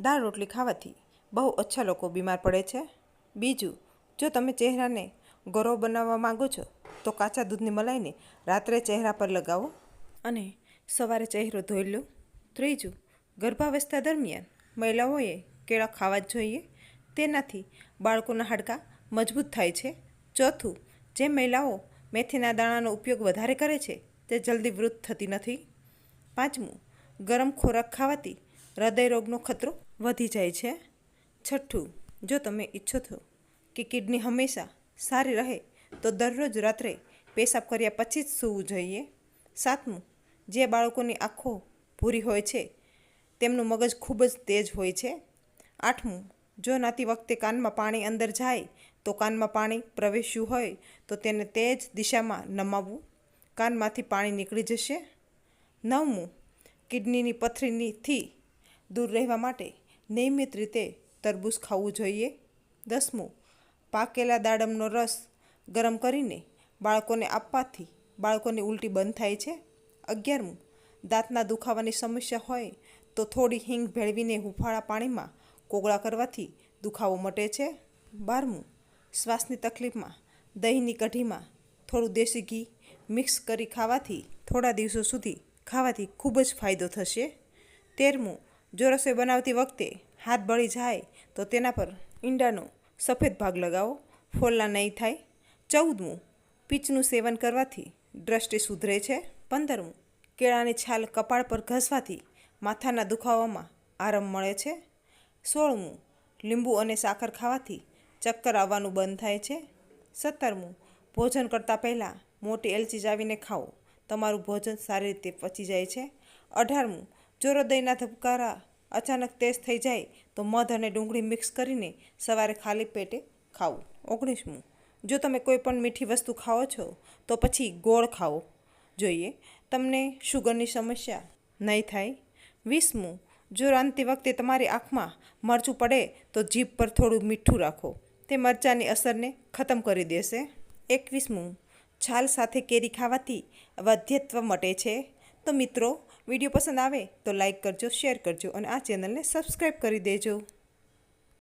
દાળ રોટલી ખાવાથી બહુ ઓછા લોકો બીમાર પડે છે. બીજું, જો તમે ચહેરાને ગોરો બનાવવા માંગો છો, તો કાચા દૂધની મલાઈને રાત્રે ચહેરા પર લગાવો અને સવારે ચહેરો ધોઈ લો. ત્રીજું, ગર્ભાવસ્થા દરમિયાન મહિલાઓએ કેળા ખાવા જ જોઈએ. તેનાથી બાળકોના હાડકાં મજબૂત થાય છે. ચોથું, જે મહિલાઓ મેથીના દાણાનો ઉપયોગ વધારે કરે છે, તે જલ્દી વૃદ્ધ થતી નથી. પાંચમું, ગરમ ખોરાક ખાવાથી હૃદય રોગનો ખતરો વધી જાય છે. છઠ્ઠું, જો તમે ઈચ્છો છો કે કિડની હંમેશા સારી રહે, તો દરરોજ રાત્રે પેશાબ કર્યા પછી જ સૂવું જોઈએ. સાતમું, જે બાળકોની આંખો ભૂરી હોય છે, તેમનું મગજ ખૂબ જ તેજ હોય છે. આઠમું, જો નાતી વખતે કાનમાં પાણી અંદર જાય, તો કાનમાં પાણી પ્રવેશ્યું હોય, તો તેને તે જ દિશામાં નમાવવું. કાનમાંથી પાણી નીકળી જશે. નવમું, કિડનીની પથરીનીથી દૂર રહેવા માટે નિયમિત રીતે તરબૂચ ખાવું જોઈએ. દસમું, પાકેલા દાડમનો રસ ગરમ કરીને બાળકોને આપવાથી બાળકોની ઉલટી બંધ થાય છે. અગિયારમું, દાંતના દુખાવાની સમસ્યા હોય તો થોડી હિંગ ભેળવીને હુંફાળા પાણીમાં કોગળા કરવાથી દુખાવો મટે છે. બારમું, શ્વાસની તકલીફમાં દહીંની કઢીમાં થોડું દેશી ઘી મિક્સ કરી ખાવાથી થોડા દિવસો સુધી ખાવાથી ખૂબ જ ફાયદો થશે. તેરમું જો રસોઈ બનાવતી વખતે હાથ બળી જાય, તો તેના પર ઈંડાનો સફેદ ભાગ લગાવો. ફોલ્લા નહીં થાય. ચૌદમું, પીચનું સેવન કરવાથી દ્રષ્ટિ સુધરે છે. પંદરમું, કેળાની છાલ કપાળ પર ઘસવાથી માથાના દુખાવામાં આરામ મળે છે. સોળમું, લીંબુ અને સાકર ખાવાથી ચક્કર આવવાનું બંધ થાય છે. સત્તરમું, ભોજન કરતાં પહેલાં મોટી એલચી ચાવીને ખાઓ. તમારું ભોજન સારી રીતે પચી જાય છે. અઢારમું જો હૃદયના ધબકારા અચાનક તેજ થઈ જાય, તો મધ અને ડુંગળી મિક્સ કરીને સવારે ખાલી પેટે ખાવું. ઓગણીસમું. જો તમે કોઈ પણ મીઠી વસ્તુ ખાઓ છો, તો પછી ગોળ ખાવો જોઈએ, તમને શુગરની સમસ્યા નહીં થાય. વીસમું. જો રાંધતી વખતે તમારી આંખમાં મરચું પડે, તો જીભ પર થોડું મીઠું રાખો. તે મરચાંની અસરને ખતમ કરી દેશે. એકવીસમું. છાલ સાથે કેરી ખાવાથી વધ્યત્વ મટે છે. તો મિત્રો વીડિયો પસંદ આવે તો લાઇક કરજો શેર કરજો અને આ ચેનલને સબસ્ક્રાઈબ કરી દેજો.